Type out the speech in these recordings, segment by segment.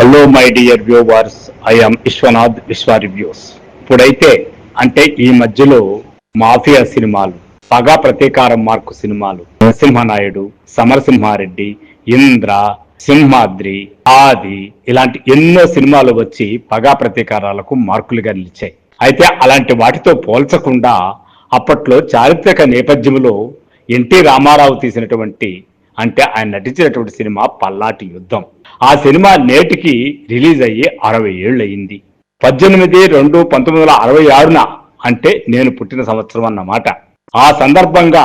Hello my dear viewers I'm Vishwanath Vishwa reviews ఇప్పుడైతే అంటే ఈ మధ్యలో మాఫియా సినిమాలు పగా ప్రతీకారం మార్కు సినిమాలు నరసింహనాయుడు సమరసింహారెడ్డి ఇంద్ర సింహాద్రి ఆది ఇలాంటి ఎన్నో సినిమాలు వచ్చి పగా ప్రతీకారాలకు మార్కులుగా నిలిచాయి. అయితే అలాంటి వాటితో పోల్చకుండా అప్పట్లో చారిత్రక నేపథ్యంలో ఎన్టీ రామారావు తీసినటువంటి అంటే ఆయన నటించినటువంటి సినిమా పల్లాటి యుద్ధం. ఆ సినిమా నేటికి రిలీజ్ అయ్యి అరవై ఏళ్ళు అయింది పద్దెనిమిది రెండు పంతొమ్మిది వందల అరవై ఆరున అంటే నేను పుట్టిన సంవత్సరం అన్నమాట. ఆ సందర్భంగా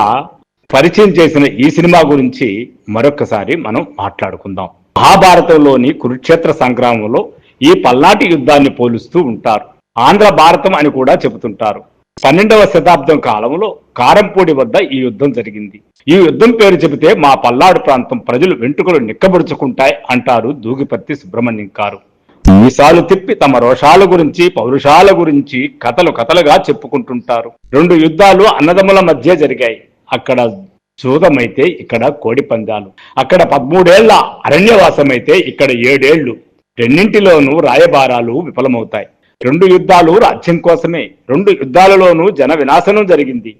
పరిచయం చేసిన ఈ సినిమా గురించి మరొకసారి మనం మాట్లాడుకుందాం. మహాభారతంలోని కురుక్షేత్ర సంగ్రామంలో ఈ పల్నాటి యుద్ధాన్ని పోలుస్తూ ఉంటారు. ఆంధ్ర భారతం అని కూడా చెబుతుంటారు. పన్నెండవ శతాబ్దం కాలంలో కారంపూడి వద్ద ఈ యుద్ధం జరిగింది. ఈ యుద్ధం పేరు చెబితే మా పల్నాడు ప్రాంతం ప్రజలు వెంట్రుకలు నిక్కబడుచుకుంటాయి అంటారు దూగిపర్తి సుబ్రహ్మణ్యం గారు. మీసాలు తిప్పి తమ రోషాల గురించి పౌరుషాల గురించి కథలు కథలుగా చెప్పుకుంటుంటారు. రెండు యుద్ధాలు అన్నదమ్ముల మధ్య జరిగాయి. అక్కడ చూదమైతే ఇక్కడ కోడి పందాలు. అక్కడ పదమూడేళ్ళ అరణ్యవాసమైతే ఇక్కడ ఏడేళ్ళు. రెండింటిలోనూ రాయబారాలు విఫలమవుతాయి. రెండు యుద్ధాలు రాజ్యం కోసమే. రెండు యుద్ధాలలోనూ జన వినాశనం జరిగింది.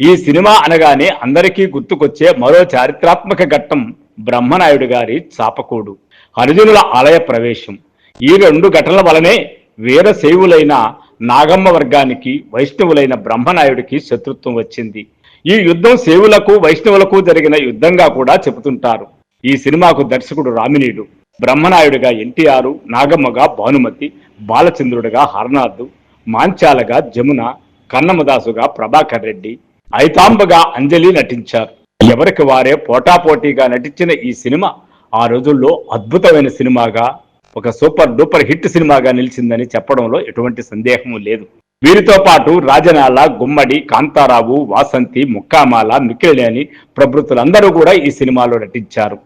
ఈ సినిమా అనగానే అందరికీ గుర్తుకొచ్చే మరో చారిత్రాత్మక ఘట్టం బ్రహ్మనాయుడు గారి చాపకూడు అర్జునుల ఆలయ ప్రవేశం. ఈ రెండు ఘటనల వలనే వీరశైవులైన నాగమ్మ వర్గానికి వైష్ణవులైన బ్రహ్మనాయుడికి శత్రుత్వం వచ్చింది. ఈ యుద్ధం శైవులకు వైష్ణవులకు జరిగిన యుద్ధంగా కూడా చెబుతుంటారు. ఈ సినిమాకు దర్శకుడు రామినీడు బ్రహ్మనాయుడిగా ఎన్టీఆర్ నాగమ్మగా భానుమతి బాలచంద్రుడిగా హర్నాథ్ మాంచాలగా జమున కన్నమదాసుగా ప్రభాకర్ రెడ్డి ఐతాంబగా అంజలి నటించారు. ఎవరికి వారే పోటాపోటీగా నటించిన ఈ సినిమా ఆ రోజుల్లో అద్భుతమైన సినిమాగా ఒక సూపర్ డూపర్ హిట్ సినిమాగా నిలిచిందని చెప్పడంలో ఎటువంటి సందేహము లేదు. వీరితో పాటు రాజనాల గుమ్మడి కాంతారావు వాసంతి ముక్కామాల మిక్కిలేని ప్రభుత్వులందరూ కూడా ఈ సినిమాలో నటించారు.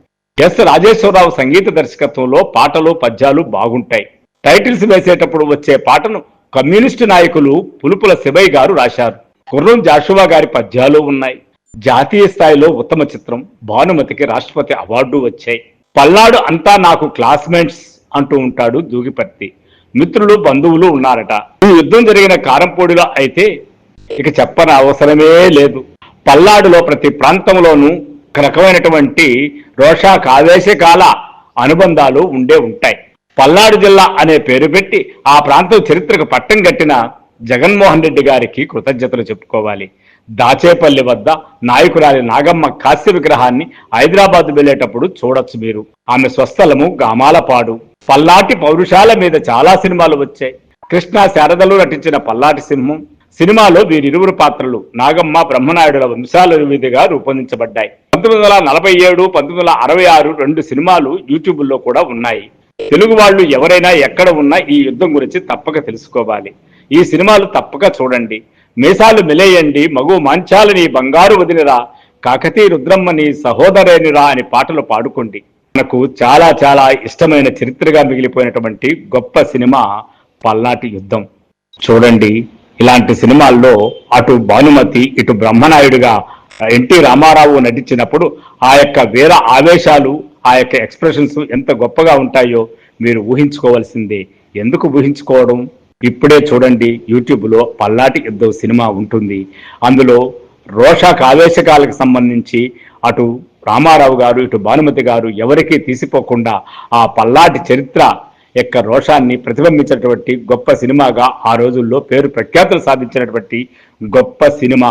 ఎస్ రాజేశ్వరరావు సంగీత దర్శకత్వంలో పాటలు పద్యాలు బాగుంటాయి. టైటిల్స్ వేసేటప్పుడు వచ్చే పాటను కమ్యూనిస్టు నాయకులు పులుపుల శివయ్య గారు రాశారు. కుర్రం జాషువా గారి పద్యాలు ఉన్నాయి. జాతీయ స్థాయిలో ఉత్తమ చిత్రం భానుమతికి రాష్ట్రపతి అవార్డు వచ్చాయి. పల్నాడు అంతా నాకు క్లాస్మేట్స్ అంటూ ఉంటాడు దూగిపర్తి. మిత్రులు బంధువులు ఉన్నారట. ఈ యుద్ధం జరిగిన కారంపూడిలో అయితే ఇక చెప్పని అవసరమే లేదు. పల్నాడులో ప్రతి ప్రాంతంలోనూ ఒక రకమైనటువంటి రోషాకు ఆవేశకాల అనుబంధాలు ఉండే ఉంటాయి. పల్నాడు జిల్లా అనే పేరు పెట్టి ఆ ప్రాంతం చరిత్రకు పట్టం కట్టిన జగన్మోహన్ రెడ్డి గారికి కృతజ్ఞతలు చెప్పుకోవాలి. దాచేపల్లి వద్ద నాయకురాలి నాగమ్మ కాశ్య విగ్రహాన్ని హైదరాబాద్ వెళ్ళేటప్పుడు చూడొచ్చు మీరు. ఆమె స్వస్థలము గామాలపాడు. పల్లాటి పౌరుషాల మీద చాలా సినిమాలు వచ్చాయి. కృష్ణ శారదలు నటించిన పల్లాటి సింహం. సినిమాలో వీరిరువురు పాత్రలు నాగమ్మ బ్రహ్మనాయుడుల వంశాల విధిగా రూపొందించబడ్డాయి. పంతొమ్మిది వందల నలభై ఏడు పంతొమ్మిది వందల అరవై ఆరు రెండు సినిమాలు యూట్యూబ్లో కూడా ఉన్నాయి. తెలుగు వాళ్ళు ఎవరైనా ఎక్కడ ఉన్నా ఈ యుద్ధం గురించి తప్పక తెలుసుకోవాలి. ఈ సినిమాలు తప్పక చూడండి. మీసాలు మిలేయండి మగు మాంచాలని బంగారు వదిలిరా కాకతీ రుద్రమ్మని సహోదరేనిరా అని పాటలు పాడుకోండి. మనకు చాలా చాలా ఇష్టమైన చరిత్రగా మిగిలిపోయినటువంటి గొప్ప సినిమా పల్నాటి యుద్ధం. చూడండి ఇలాంటి సినిమాల్లో అటు భానుమతి ఇటు బ్రహ్మనాయుడుగా ఎన్టీ రామారావు నటించినప్పుడు ఆ యొక్క వీర ఆవేశాలు ఆ యొక్క ఎక్స్ప్రెషన్స్ ఎంత గొప్పగా ఉంటాయో మీరు ఊహించుకోవాల్సిందే. ఎందుకు ఊహించుకోవడం? ఇప్పుడే చూడండి యూట్యూబ్లో పల్లాటి యుద్ధం సినిమా ఉంటుంది. అందులో రోషాకు ఆవేశకాలకు సంబంధించి అటు రామారావు గారు ఇటు భానుమతి గారు ఎవరికీ తీసిపోకుండా ఆ పల్లాటి చరిత్ర యొక్క రోషాన్ని ప్రతిబింబించినటువంటి గొప్ప సినిమాగా ఆ రోజుల్లో పేరు ప్రఖ్యాతులు సాధించినటువంటి గొప్ప సినిమా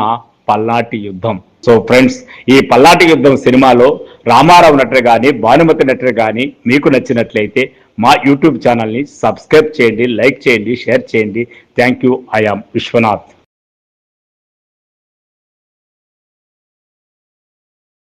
పల్లాటి యుద్ధం. సో ఫ్రెండ్స్ ఈ పల్లాటి యుద్ధం సినిమాలో రామారావు నటన కానీ భానుమతి నటన కానీ మీకు నచ్చినట్లయితే మా యూట్యూబ్ ఛానల్ని సబ్స్క్రైబ్ చేయండి లైక్ చేయండి షేర్ చేయండి. Thank you. I am Vishwanath.